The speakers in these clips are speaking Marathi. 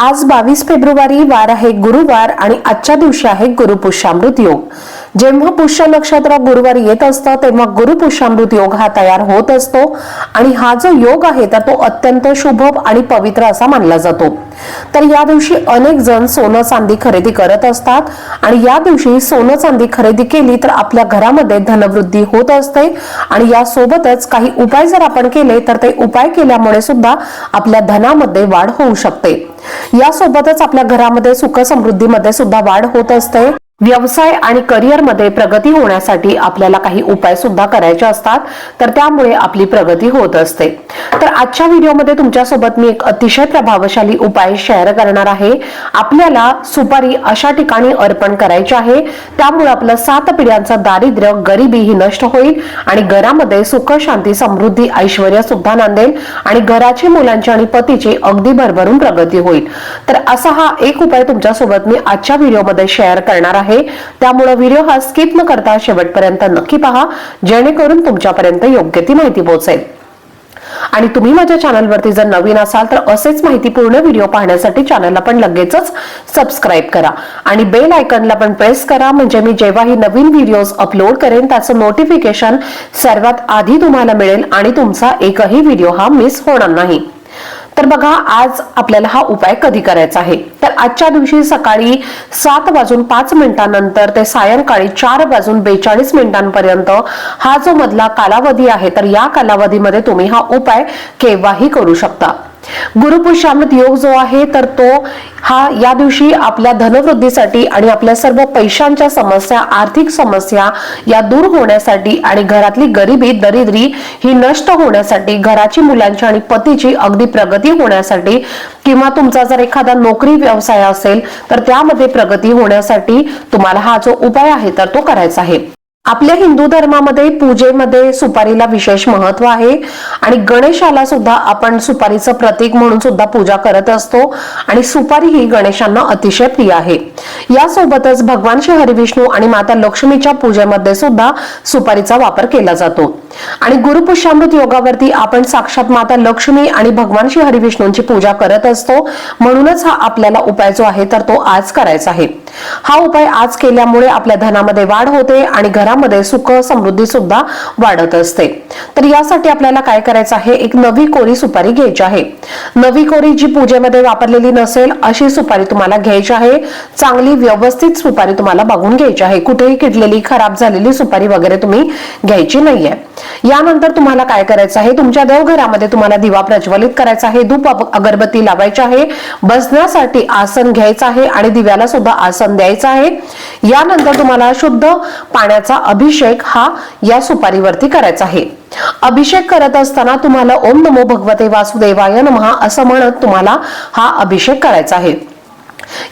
आज बावीस फेब्रुवारी वार आहे गुरुवार आणि आजच्या दिवशी आहे गुरुपुष्यामृत योग. जेव्हा पुष्य नक्षत्र गुरुवारी येत असतं तेव्हा गुरुपुष्यामृत योग हा तयार होत असतो आणि हा जो योग आहे तर तो अत्यंत शुभ आणि पवित्र असा मानला जातो. तर या दिवशी अनेक जण सोनं चांदी खरेदी करत असतात आणि या दिवशी सोनं चांदी खरेदी केली तर आपल्या घरामध्ये धनवृद्धी होत असते आणि यासोबतच काही उपाय जर आपण केले तर ते उपाय केल्यामुळे सुद्धा आपल्या धनामध्ये वाढ होऊ शकते. यासोबतच आपल्या घरामध्ये सुख समृद्धीमध्ये सुद्धा वाढ होत असते. व्यवसाय आणि करिअरमध्ये प्रगती होण्यासाठी आपल्याला काही उपाय सुद्धा करायचे असतात तर त्यामुळे आपली प्रगती होत असते. तर आजच्या व्हिडिओमध्ये तुमच्यासोबत मी एक अतिशय प्रभावशाली उपाय शेअर करणार आहे. आपल्याला सुपारी अशा ठिकाणी अर्पण करायची आहे त्यामुळे आपलं सात पिढ्यांचं दारिद्र्य गरिबी ही नष्ट होईल आणि घरामध्ये सुख शांती समृद्धी ऐश्वर सुद्धा नांदेल आणि घराची मुलांची आणि पतीची अगदी भरभरून प्रगती होईल. तर असा हा एक उपाय तुमच्यासोबत मी आजच्या व्हिडिओमध्ये शेअर करणार आहे. त्यामुळे व्हिडिओ हा स्किप न करता शेवटपर्यंत नक्की पहा. जेणेकरून तुमच्यापर्यंत योग्य ती माहिती पोहोचेल. आणि तुम्ही माझ्या चॅनलवरती जर नवीन असाल तर असेच माहितीपूर्ण व्हिडिओ पाहण्यासाठी चॅनलला पण लगेचच सबस्क्राईब करा. आणि बेल आयकनला पण प्रेस करा म्हणजे मी जेव्हाही नवीन व्हिडिओज अपलोड करेन त्याचं नोटिफिकेशन सर्वात आधी तुम्हाला मिळेल आणि तुमचा एकही व्हिडिओ हा मिस होणार नाही. तर बघा आज आपल्याला हा उपाय कधी करायचा आहे? तर आजच्या दिवशी सकाळी सात वाजून पाच मिनिटांनंतर ते सायंकाळी चार वाजून बेचाळीस मिनिटांपर्यंत हा जो मधला कालावधी आहे तर या कालावधीमध्ये तुम्ही हा उपाय केव्हाही करू शकता. गुरुपुष्यामृत योग जो आहे तर तो हा या दिवशी आपल्या धनवृद्धीसाठी आणि आपल्या सर्व पैशांच्या समस्या आर्थिक समस्या या दूर होण्यासाठी आणि घरातली गरिबी दरिद्री ही नष्ट होण्यासाठी घराची मुलांची आणि पतीची अगदी प्रगती होण्यासाठी किंवा तुमचा जर एखादा नोकरी व्यवसाय असेल तर त्यामध्ये प्रगती होण्यासाठी तुम्हाला हा जो उपाय आहे तर तो करायचा आहे. आपल्या हिंदू धर्मामध्ये पूजेमध्ये सुपारीला विशेष महत्त्व आहे. आणि गणेशाला सुद्धा आपण सुपारीचं प्रतीक म्हणून सुद्धा पूजा करत असतो. आणि सुपारी ही गणेशांना अतिशय प्रिय आहे. यासोबतच भगवान श्री हरिविष्णू आणि माता लक्ष्मीच्या पूजेमध्ये सुद्धा सुपारीचा वापर केला जातो. आणि गुरुपुष्यामृत योगावरती आपण साक्षात माता लक्ष्मी आणि भगवान श्री हरिविष्णूंची पूजा करत असतो. म्हणूनच हा आपल्याला उपाय जो आहे तर तो आज करायचा आहे. हा उपाय आज केल्यामुळे आपल्या धनामध्ये वाढ होते आणि घरामध्ये सुख समृद्धी सुद्धा वाढत असते. तर यासाठी आपल्याला काय करायचं आहे? एक नवी कोरी सुपारी घ्यायची आहे. नवी कोरी जी पूजेमध्ये वापरलेली नसेल अशी सुपारी तुम्हाला घ्यायची आहे. चांगली व्यवस्थित सुपारी तुम्हाला बघून घ्यायची आहे. कुठेही किडलेली खराब झालेली सुपारी वगैरे तुम्ही घ्यायची नाहीये. यानंतर तुम्हाला काय करायचं आहे? तुमच्या देवघरामध्ये तुम्हाला दिवा प्रज्वलित करायचा आहे. धूप अगरबत्ती लावायची आहे. बसण्यासाठी आसन घ्यायचं आहे आणि दिव्याला सुद्धा आसन द्यायचं आहे. यानंतर तुम्हाला शुद्ध पाण्याचा अभिषेक हा या सुपारीवरती करायचा आहे. अभिषेक करत असताना तुम्हाला ओम नमो भगवते वासुदेवाय नमः असं म्हणत तुम्हाला हा अभिषेक करायचा आहे.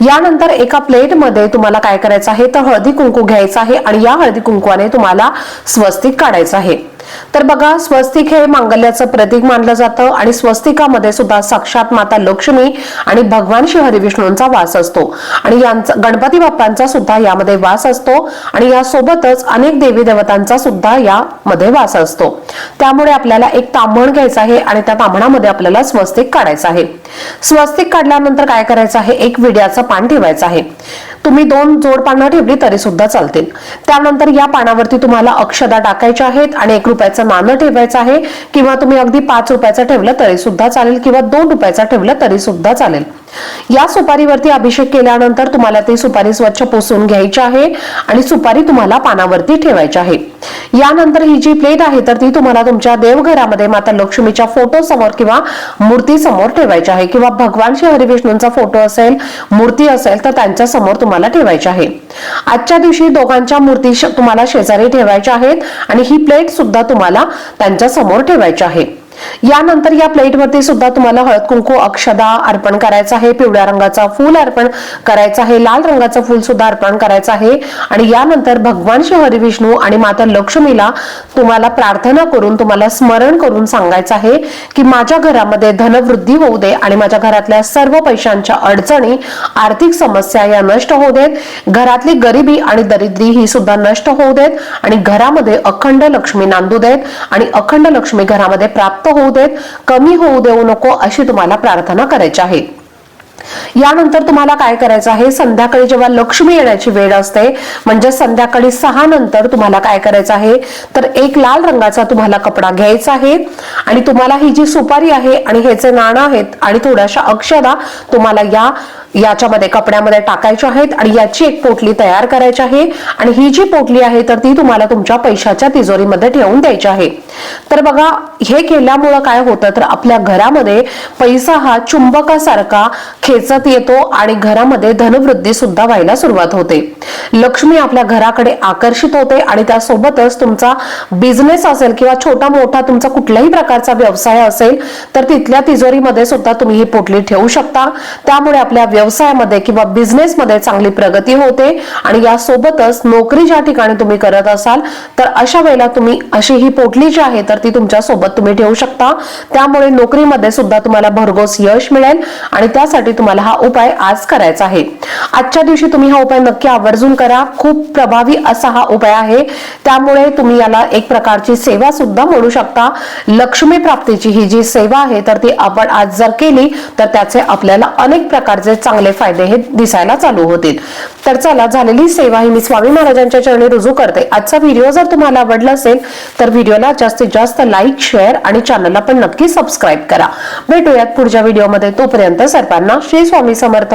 यानंतर एका प्लेटमध्ये तुम्हाला काय करायचं आहे? तर हळदी कुंकू घ्यायचं आहे आणि या हळदी कुंकवाने तुम्हाला स्वस्तिक काढायचं आहे. तर बघा स्वस्तिक हे मांगल्याचं प्रतीक मानलं जातं आणि स्वस्तिकामध्ये सुद्धा साक्षात माता लक्ष्मी आणि भगवान श्री हरिविष्णूंचा वास असतो. आणि यांचा गणपती बाप्पांचा सुद्धा यामध्ये वास असतो आणि यासोबतच अनेक देवी देवतांचा सुद्धा यामध्ये वास असतो. त्यामुळे आपल्याला एक तांबण घ्यायचं आहे आणि त्या तांबणामध्ये आपल्याला स्वस्तिक काढायचं आहे. स्वस्तिक काढल्यानंतर काय करायचं आहे? एक विड्याचं पान ठेवायचं आहे. तुम्ही दोन जोड पानं ठेवली तरी सुद्धा चालतील. त्यानंतर या पानावरती तुम्हाला अक्षदा टाकायच्या आहेत आणि एक रुपयाचं नाणं ठेवायचं आहे किंवा तुम्ही अगदी पाच रुपयाचं ठेवलं तरी सुद्धा चालेल किंवा दोन रुपयाचं ठेवलं तरी सुद्धा चालेल. या सुपारीवरती अभिषेक केल्यानंतर तुम्हाला ती सुपारी स्वच्छ पुसून घ्यायची आहे आणि सुपारी तुम्हाला पानावरती ठेवायची आहे. यानंतर ही जी प्लेट आहे तर ती तुम्हाला तुमच्या देवघरामध्ये माता लक्ष्मीच्या फोटो समोर किंवा मूर्ती समोर ठेवायची आहे. किंवा भगवान श्री हरिविष्णूंचा फोटो असेल मूर्ती असेल तर त्यांच्यासमोर तुम्हाला ठेवायची आहे. आजच्या दिवशी दोघांच्या मूर्ती तुम्हाला शेजारी ठेवायच्या आहेत आणि ही प्लेट सुद्धा तुम्हाला त्यांच्यासमोर ठेवायची आहे. यानंतर या प्लेटवरती सुद्धा तुम्हाला हळद कुंकू अक्षदा अर्पण करायचं आहे. पिवळ्या रंगाचा फूल अर्पण करायचं आहे. लाल रंगाचं फूल सुद्धा अर्पण करायचं आहे. आणि यानंतर भगवान श्री हरिविष्णू आणि माता लक्ष्मीला तुम्हाला प्रार्थना करून तुम्हाला स्मरण करून सांगायचं आहे की माझ्या घरामध्ये धनवृद्धी होऊ दे आणि माझ्या घरातल्या सर्व पैशांच्या अडचणी आर्थिक समस्या या नष्ट होऊ देत. घरातली गरिबी आणि दरिद्री ही सुद्धा नष्ट होऊ देत. आणि घरामध्ये अखंड लक्ष्मी नांदू देत. आणि अखंड लक्ष्मी घरामध्ये प्राप्त होऊ देत कमी होऊ देऊ नको अशी तुम्हाला प्रार्थना करायची आहे. यानंतर तुम्हाला काय करायचं आहे? संध्याकाळी जेव्हा लक्ष्मी येण्याची वेळ असते म्हणजे संध्याकाळी सहा नंतर तुम्हाला काय करायचं आहे? तर एक लाल रंगाचा तुम्हाला कपडा घ्यायचा आहे आणि तुम्हाला ही जी सुपारी आहे आणि ह्याचे नाणं आहेत आणि थोड्याशा अक्षदा तुम्हाला या याच्यामध्ये कपड्यामध्ये टाकायच्या आहेत आणि याची एक पोटली तयार करायची आहे. आणि ही जी पोटली आहे तर ती तुम्हाला तुमच्या पैशाच्या तिजोरीमध्ये ठेवून द्यायची आहे. तर बघा हे केल्यामुळं काय होतं तर आपल्या घरामध्ये पैसा हा चुंबकासारखा खेचत येतो आणि घरामध्ये धनवृद्धी सुद्धा व्हायला सुरुवात होते. लक्ष्मी आपल्या घराकडे आकर्षित होते आणि त्यासोबतच तुमचा बिझनेस असेल किंवा छोटा मोठा तुमचा कुठल्याही प्रकारचा व्यवसाय असेल तर तिथल्या तिजोरीमध्ये सुद्धा तुम्ही ही पोटली ठेवू शकता. त्यामुळे आपल्या व्यवसायामध्ये किंवा बिझनेसमध्ये चांगली प्रगती होते आणि यासोबतच नोकरी ज्या ठिकाणी तुम्ही करत असाल तर अशा वेळेला तुम्ही अशी ही पोटली जी आहे तर ती तुमच्यासोबत तुम्ही ठेवू शकता. त्यामुळे नोकरीमध्ये सुद्धा तुम्हाला भरघोस यश मिळेल आणि त्यासाठी तुम्हाला हा उपाय आज करायचा आहे. आजच्या दिवशी तुम्ही हा उपाय नक्की आवर्जून करा. खूप प्रभावी असा हा उपाय आहे. त्यामुळे तुम्ही याला एक प्रकारची सेवा सुद्धा म्हणू शकता. लक्ष्मी प्राप्तीची ही जी सेवा आहे तर ती आपण आज जर केली तर त्याचे आपल्याला अनेक प्रकारचे चांगले फायदे हे दिसायला चालू होतील. तर चला झालेली सेवा ही मी स्वामी महाराजांच्या चरणी रुजू करते. आजचा व्हिडिओ जर तुम्हाला आवडला असेल तर व्हिडिओला जास्तीत जास्त लाईक शेअर आणि चॅनलला पण नक्की सबस्क्राईब करा. भेटूयात पुढच्या व्हिडिओमध्ये. तोपर्यंत सर्वांना श्री स्वामी समर्थ.